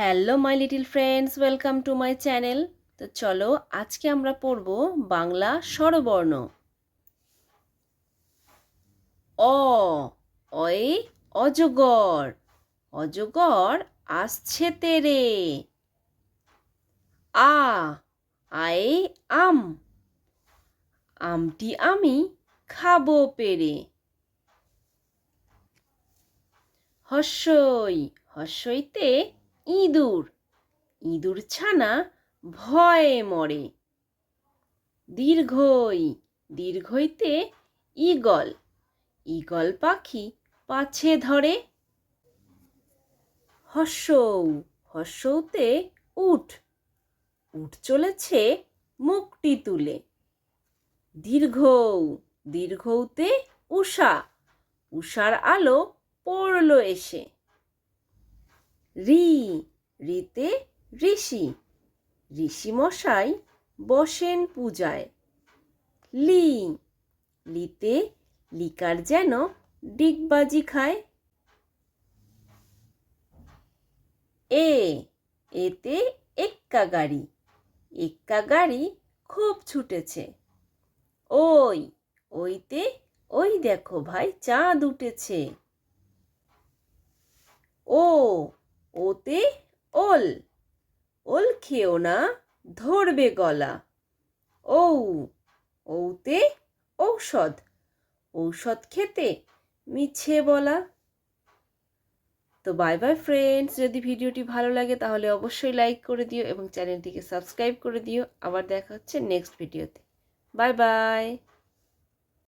Hello my little friends welcome to my channel তো চলো, আজকে আমরা পড়ব বাংলা স্বরবর্ণ। অ অয়ে অজগর। অজগর আসছে তেরে। আ আয়ে আম। আমটি আমি খাব পেরে। হস্যই, হস্যইতে ইঁদুর। ইঁদুর ছানা ভয়ে মরে। দীর্ঘই, দীর্ঘইতে ঈগল। ঈগল পাখি পাছে ধরে। হস্যৌ হস্যৌতে উঠ। উঠ চলেছে মুখটি তুলে। দীর্ঘৌ, দীর্ঘৌতে উষা। উষার আলো পড়ল এসে। রি, রিতে ঋষি। ঋষি মশাই বসেন পূজায়। লি, লিতে লিকার যেন ডিগবাজি খায়। এ, এতে এক্কা গাড়ি। এক্কা গাড়ি খুব ছুটেছে। ওই, ওইতে ওই দেখো ভাই, চাঁদ উঠেছে। ও ওতে ওল। ওল খেও না, ধরবে গলা। ঔ ঔতে ঔষধ। ঔষধ খেতে মিছে বলা। তো বাই বাই ফ্রেন্ডস, যদি ভিডিওটি ভালো লাগে তাহলে অবশ্যই লাইক করে দিও এবং চ্যানেলটিকে সাবস্ক্রাইব করে দিও। আবার দেখা হচ্ছে নেক্সট ভিডিওতে। Bye bye.